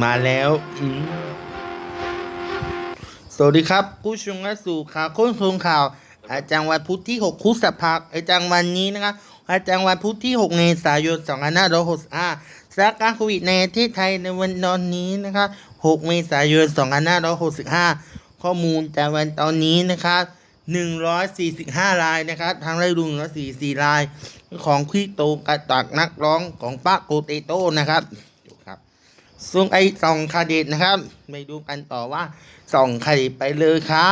มาแล้วอืสวัสดีครับผู้ชมและสู่ข่าวค้นคงข่าว อาจารย์วันพุธที่ 6 คุสภาอาจารย์วันนี้นะครับอาจารย์วันพุธที่ 6 เมษายน 2565สถานการณ์โควิดในประเทศไทยในวันตอนนี้นะครับ 6 เมษายน 2565 ข้อมูลจากวันตอนนี้นะครับ145รายนะครับทางไล่ลุง144ราย ของพี่โตกระตักนักร้องของป้าโกเตโต้นะครับ ดูครับส่วนไอ้สองคาเดตนะครับ ไปดูกันต่อว่าส่องคาเดตไปเลยค่ะ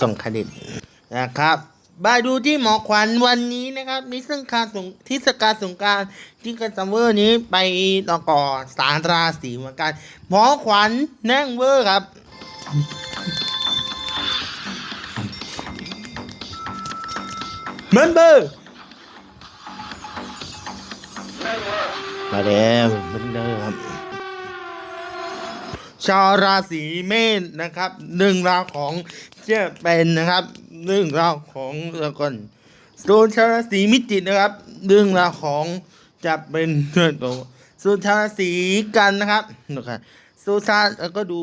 ส่องคาเดตนะครับ บายดูที่หมอขวัญวันนี้นะครับมีซึ่งการสงเที่สการสงกรารที่กันซัมเวอร์นี้ไปต่อก่อสารราศีเหมือนกัน หมอขวัญนั่งเวอร์ครับเหมือนเบอร์มาแล้วเหมือนเดิมครับ ชาวราศีเมษนะครับหนึ่งราวของจะเป็นนะครับเรื่องราวของเรื่องก่อนส่วนชาวราศีมิจิกนะครับ เรื่องราวของจะเป็นเรื่องตัวส่วนชาวราศีกันนะครับนะครับส่วนชาแล้วก็ดู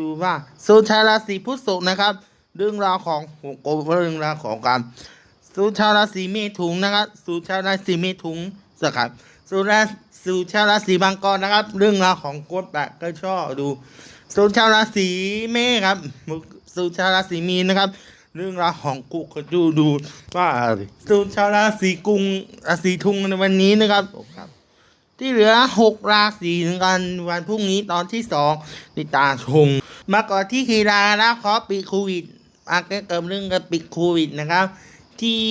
ดูว่าส่วนชาวราศีพุทธนะครับ เรื่องราวของหัวโกเรื่องราวของการส่วนชาวราศีเมถุนนะครับส่วนชาวราศีเมถุนสครับ ส่วนราส่วนชาวราศีมังกรนะครับ เรื่องราวของโกดแปะก็ชอบดูส่วนชาวราศีเมษครับส่วนชาวราศีมีนนะครับ เรื่องราวของกุกก็ดูดูว่าส่วนชาวราศีกุงราศีทุงในวันนี้นะครับครับ ที่เหลือหกราศีเหมือนกันวันพรุ่งนี้ตอนที่สองติดตามชมมาก่อนที่คีรานะขอปิดโควิดอาเกิดเรื่องกับปิดโควิดนะครับ ที่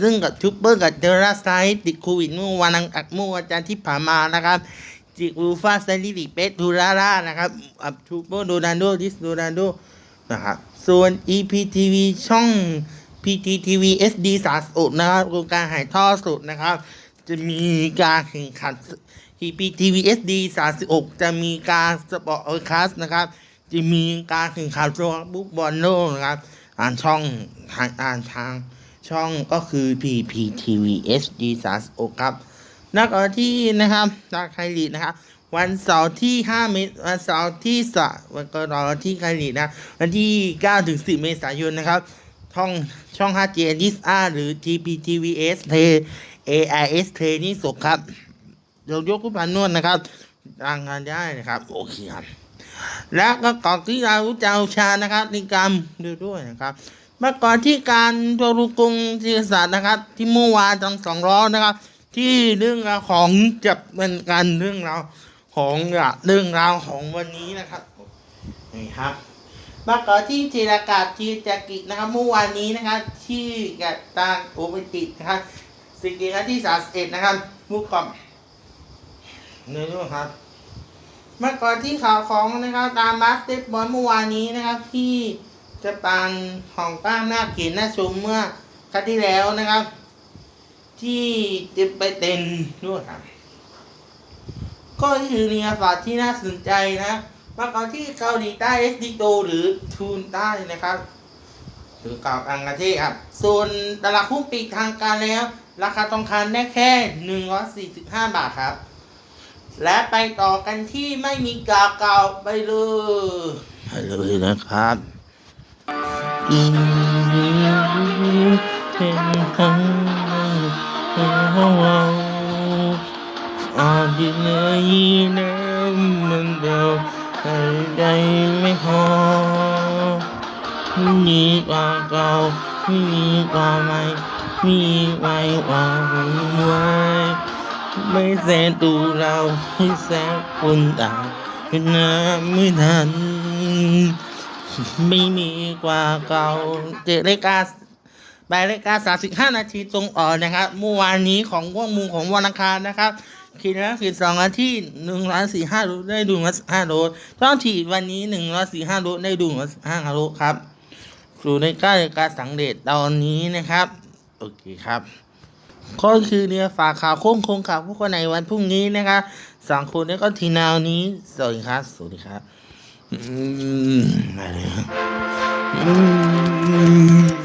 ซึ่งกับทูปเปอร์กับเดลาไซต์ติดโควิดเมื่อวันอังเมื่อวันจันทร์ที่ผ่านมานะครับจิกรูฟาสซลิลิเปตทูราร่านะครับอับทูปเปอร์โดนันโดดิสโดนันโดนะครับส่วน EPTV ช่อง PTTV SD สาสุดนะครับโครงการถ่ายทอดสดนะครับ จะมีการแข่งขัน EPTV SD 36จะมีการสปอร์ตเออร์คัสนะครับ จะมีการแข่งขันโซนบุ๊กบอลโลกนะครับ อ่านช่องทางอ่านทาง ช่องก็คือ PPTV SD 36ครับนักออกที่นะครับจากไคลีนะครับ วันเสาร์ที่ 5 เมษวันเสาร์ที่สะวันก็รอที่ไคลีนะ วันที่ 9 ถึง 10 เมษายนนะครับช่องช่อง 5G n s r หรือ TPTVS Play AIS Play นี่สกครับเดี๋ยวยกผู้พันนวดนะครับทางงานได้นะครับโอเคครับและก็ก่อนที่เราจะเอาชานะครับในการดูด้วยนะครับ เมื่อก่อนที่การโทรุกรุงศิริศาสตร์นะครับที่เมื่อวานทั้งสองร้อนะครับ ที่เรื่องราวของจะเป็นการเรื่องราวของเรื่องราวของวันนี้นะครับนี่ครับเมื่อก่อนที่เจรากาศจีจากินะครับเมื่อวานนี้นะครับที่กัตตาโอเปติกนะครับสิ่งเดียวที่สามสิบเอ็ดนะครับมุกกอมเนื้อด้ครับเมื่อก่อนที่ข่าวของนะครับตามบาสเกตบอลเมื่อวานนี้นะครับที่ จะปานของก้าหน้าเขียนหน้าชมเมื่อครั้งที่แล้วนะครับ ที่จะไปเต็นด้วยครับ ก็คือเรียนศาสตร์ที่น่าสนใจนะมื่อก่อนที่เกาหลีใต้เอสดีโตหรือทูนใต้นะครับ หรือเก่าอังกฤษครับ ส่วนตลาดหุ้นปีกทางการแล้ว ราคาทองคำได้แค่หนึ่งร้อยสี่สิบห้าบาทครับ และไปต่อกันที่ไม่มีกาเก่าไปเลยไปเลยนะครับ กินเป็นทั้งอาดินเลยน้ำมันเดาใจไม่พอมีกว่ ไม่มีกว่าเก่าเจ็ดรายการบ่ายรายการสามสิบห้านาทีตรงอ่อนนะครับเมื่อวานนี้ของว่างมูของวันอังคารนะครับขีดละขีดสองนาทีหนึ่งร้อยสี่ห้าโลได้ดูมาห้าโลต้องถีดวันนี้หนึ่งร้อยสี่ห้าโลได้ดูมาห้าโลครับสู่ในใกล้รายการสังเดชตอนนี้นะครับ โอเคครับก็คือเนี่ยฝากข่าวโค้งคงข่าวพวกคนในวันพรุ่งนี้นะคะสองคนนี้ก็ทีนาวนี้สวัสดีครับสวัสดีครับ 嗯，嗯。